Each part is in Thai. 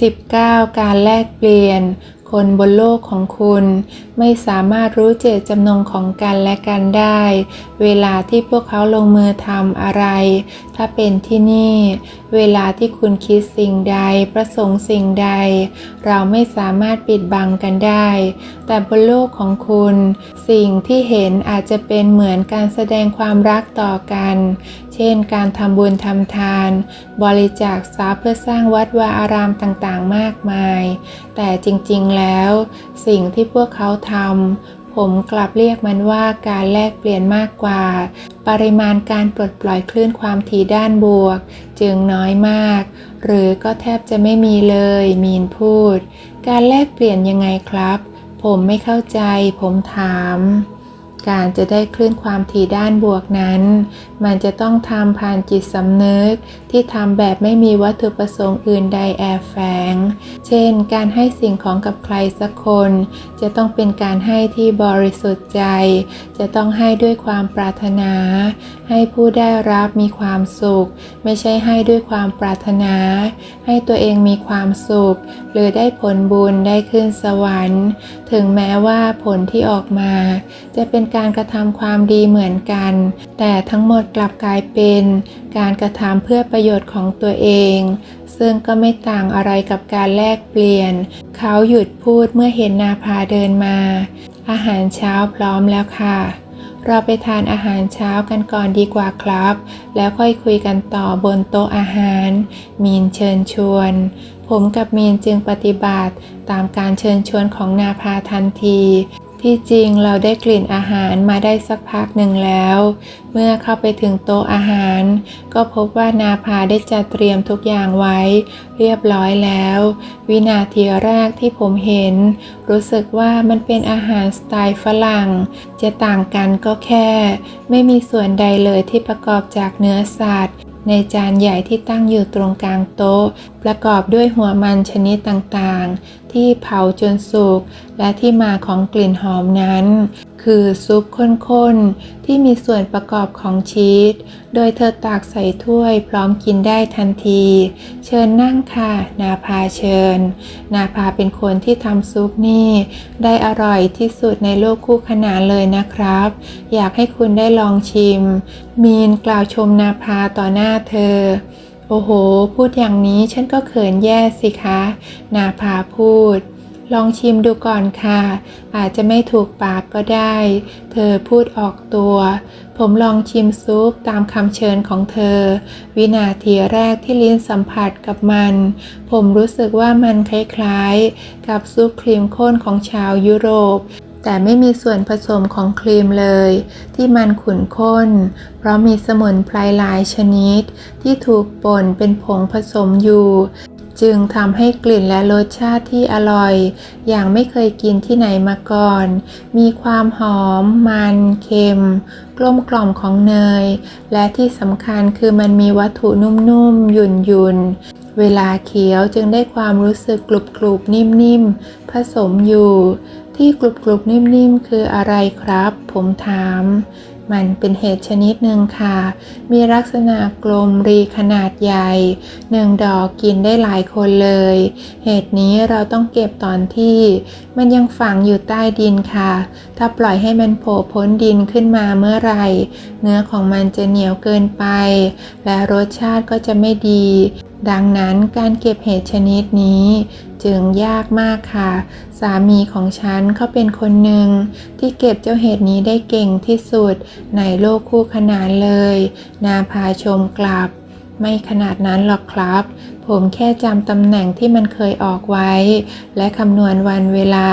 19 การแลกเปลี่ยน คนบนโลกของคุณไม่สามารถรู้เจตจำนงของกันและกันได้ เวลาที่พวกเขาลงมือทำอะไร ถ้าเป็นที่นี่ เวลาที่คุณคิดสิ่งใด ประสงค์สิ่งใด เราไม่สามารถปิดบังกันได้ แต่บนโลกของคุณ สิ่งที่เห็นอาจจะเป็นเหมือนการแสดงความรักต่อกัน เช่น การทำบุญทำทาน บริจาคทรัพย์เพื่อสร้างวัดวาอารามต่างๆ มากมาย แต่จริงๆแล้ว สิ่งที่พวกเขาทำ ผมกลับเรียกมันว่าการแลกเปลี่ยนมากกว่า ปริมาณการปลดปล่อยคลื่นความถี่ด้านบวก จึงน้อยมาก หรือก็แทบจะไม่มีเลย มีนพูด การแลกเปลี่ยนยังไงครับ ผมไม่เข้าใจ ผมถาม การจะได้คลื่นความถี่ด้านบวกนั้น มันจะต้องทำผ่านจิตสำนึก ที่ทำแบบไม่มีวัตถุประสงค์อื่นใดแอบแฝง เช่น การให้สิ่งของกับใครสักคน จะต้องเป็นการให้ที่บริสุทธิ์ใจ จะต้องให้ด้วยความปรารถนา ให้ผู้ได้รับมีความสุข ไม่ใช่ให้ด้วยความปรารถนา ให้ตัวเองมีความสุข หรือได้ผลบุญได้ขึ้นสวรรค์ ถึงแม้ว่าผลที่ออกมา จะเป็นการกระทำความดีเหมือนกัน แต่ทั้งหมดกลับกลายเป็นการกระทำเพื่อประโยชน์ของตัวเอง ซึ่งก็ไม่ต่างอะไรกับการแลกเปลี่ยน เขาหยุดพูดเมื่อเห็นนาภาเดินมา อาหารเช้าพร้อมแล้วค่ะเราไปทานอาหารเช้ากันก่อนดีกว่าครับ แล้วค่อยคุยกันต่อบนโต๊ะอาหาร มีนเชิญชวน ผมกับมีนจึงปฏิบัติตามการเชิญชวนของนาภาทันที ที่จริงเราได้กลิ่นอาหารมาได้สักพักหนึ่งแล้ว เมื่อเข้าไปถึงโต๊ะอาหาร ก็พบว่านาภาได้จัดเตรียมทุกอย่างไว้ เรียบร้อยแล้ว วินาทีแรกที่ผมเห็น รู้สึกว่ามันเป็นอาหารสไตล์ฝรั่ง จะต่างกันก็แค่ ไม่มีส่วนใดเลยที่ประกอบจากเนื้อสัตว์ ในจานใหญ่ที่ตั้งอยู่ตรงกลางโต๊ะ ประกอบด้วยหัวมันชนิดต่างๆ ที่เผาจนสุกและที่มาของกลิ่นหอมนั้น คือซุปข้นๆ ที่มีส่วนประกอบของชีส โดยเธอตักใส่ถ้วยพร้อมกินได้ทันที เชิญนั่งค่ะ นาภาเชิญ นาภาเป็นคนที่ทำซุปนี่ ได้อร่อยที่สุดในโลกคู่ขนานเลยนะครับ อยากให้คุณได้ลองชิม มีนกล่าวชมนาภาต่อหน้าเธอโอ้โห พูดอย่างนี้ฉันก็เขินแย่สิคะ นาภาพูด ลองชิมดูก่อนค่ะ อาจจะไม่ถูกปากก็ได้ เธอพูดออกตัว ผมลองชิมซุปตามคำเชิญของเธอ วินาทีแรกที่ลิ้นสัมผัสกับมัน ผมรู้สึกว่ามันคล้ายๆ กับซุปครีมข้นของชาวยุโรปแต่ไม่มีส่วนผสมของครีมเลย ที่มันขุ่นข้น เพราะมีสมุนไพรหลายชนิด ที่ถูกป่นเป็นผงผสมอยู่ จึงทำให้กลิ่นและรสชาติที่อร่อย อย่างไม่เคยกินที่ไหนมาก่อน มีความหอม มัน เค็ม กลมกล่อมของเนย และที่สำคัญคือมันมีวัตถุนุ่มๆ หยุ่นๆ เวลาเคี้ยวจึงได้ความรู้สึกกรุบๆ นิ่มๆ ผสมอยู่ ที่กรุบๆ นิ่มๆ คืออะไรครับ ผมถาม มันเป็นเห็ดชนิดหนึ่งค่ะ มีลักษณะกลมรีขนาดใหญ่หนึ่งดอกกินได้หลายคนเลย เห็ดนี้เราต้องเก็บตอนที่ มันยังฝังอยู่ใต้ดินค่ะ ถ้าปล่อยให้มันโผล่พ้นดินขึ้นมาเมื่อไหร่เนื้อของมันจะเหนียวเกินไป และรสชาติก็จะไม่ดี ดังนั้นการเก็บเห็ดชนิดนี้จึงยากมากค่ะ สามีของฉันเขาเป็นคนหนึ่ง ที่เก็บเจ้าเห็ดนี้ได้เก่งที่สุดในโลกคู่ขนานเลย นาพาชมกลับ ไม่ขนาดนั้นหรอกครับ ผมแค่จำตำแหน่งที่มันเคยออกไว้ และคำนวณวันเวลา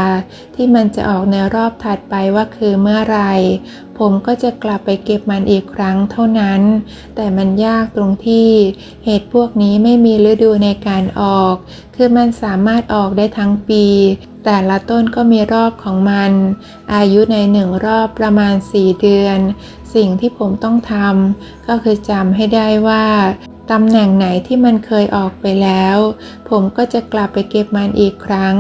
ที่มันจะออกในรอบถัดไปว่าคือเมื่อไรผมก็จะกลับไปเก็บมันอีกครั้งเท่านั้น แต่มันยากตรงที่เห็ดพวกนี้ไม่มีฤดูในการออก คือมันสามารถออกได้ทั้งปี แต่ละต้นก็มีรอบของมัน อายุในหนึ่งรอบประมาณ 4 เดือน สิ่งที่ผมต้องทำก็คือจำให้ได้ว่า ตำแหน่งไหนที่มันเคยออกไปแล้ว ผมก็จะกลับไปเก็บมันอีกครั้ง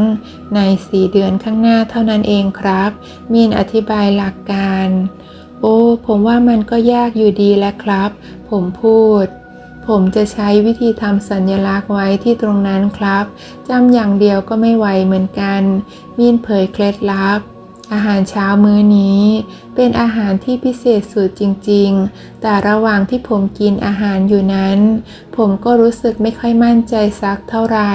ใน4เดือนข้างหน้าเท่านั้นเองครับ มีนอธิบายหลักการ โอ้ ผมว่ามันก็ยากอยู่ดีแหละครับ ผมพูดผผมจะใช้วิธีทำสัญลักษณ์ไว้ที่ตรงนั้นครับจำอย่างเดียวก็ไม่ไหวเหมือนกัน มีนเผยเคล็ดลับ อาหารเช้ามื้อนี้ เป็นอาหารที่พิเศษสุดจริงๆ แต่ระหว่างที่ผมกินอาหารอยู่นั้น ผมก็รู้สึกไม่ค่อยมั่นใจสักเท่าไหร่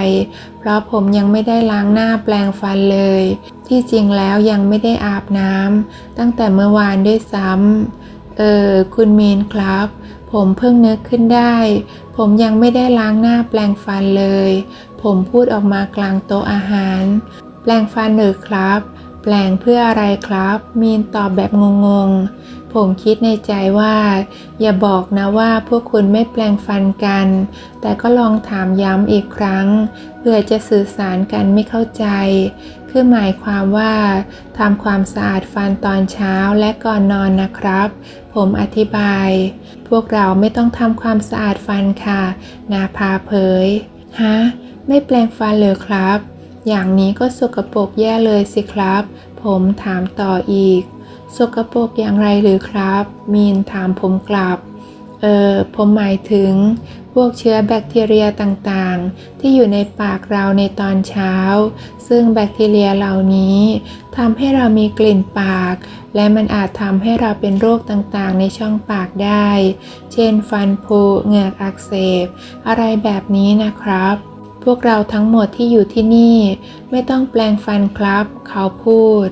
เพราะผมยังไม่ได้ล้างหน้าแปลงฟันเลย ที่จริงแล้วยังไม่ได้อาบน้ำตั้งแต่เมื่อวานด้วยซ้ำเออ คุณเมนครับ ผมเพิ่งนึกขึ้นได้ ผมยังไม่ได้ล้างหน้าแปลงฟันเลย ผมพูดออกมากลางโต๊ะอาหาร แปลงฟันหรือครับ แปลงเพื่ออะไรครับ มีนตอบแบบงงๆ ผมคิดในใจว่า อย่าบอกนะว่าพวกคุณไม่แปลงฟันกัน แต่ก็ลองถามย้ำอีกครั้งเพื่อจะสื่อสารกันไม่เข้าใจ คือหมายความว่าทำความสะอาดฟันตอนเช้าและก่อนนอนนะครับ ผมอธิบาย พวกเราไม่ต้องทำความสะอาดฟันค่ะ นาพาเผย ฮะ ไม่แปลงฟันเลยครับ อย่างนี้ก็สกปรกแย่เลยสิครับ ผมถามต่ออีก สกปรกอย่างไรหรือครับ มีนถามผมกลับ เออผมหมายถึง พวกเชื้อแบคทีเรียต่างๆ ที่อยู่ในปากเราในตอนเช้า ซึ่งแบคทีเรียเหล่านี้ทำให้เรามีกลิ่นปาก และมันอาจทำให้เราเป็นโรคต่างๆ ในช่องปากได้ เช่น ฟันผุเหงือกอักเสบ อะไรแบบนี้นะครับ พวกเราทั้งหมดที่อยู่ที่นี่ไม่ต้องแปลงฟันครับ เขาพูด